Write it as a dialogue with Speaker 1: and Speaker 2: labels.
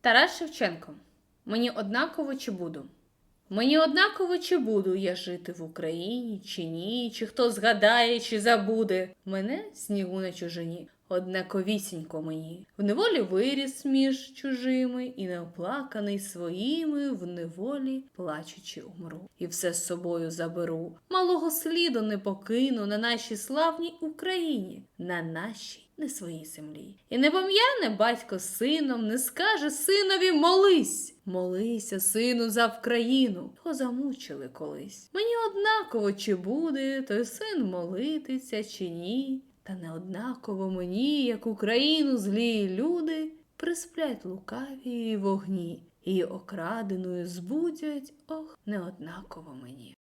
Speaker 1: Тарас Шевченко. Мені однаково чи буду. Мені однаково чи буду я жити в Україні, чи ні, чи хто згадає, чи забуде. Мене снігу на чужині, однаковісінько мені. В неволі виріс між чужими, і неоплаканий своїми, в неволі плачучи умру. І все з собою заберу. Малого сліду не покину на нашій славній Україні, на нашій не своїй землі. І не пом'яне батько сином, не скаже синові молись. Молися, сину, за Вкраїну, його замучили колись. Мені однаково, чи буде той син молитися, чи ні. Та неоднаково мені, як Україну злі люди, присплять лукаві вогні, і окраденою збудять, ох, неоднаково мені.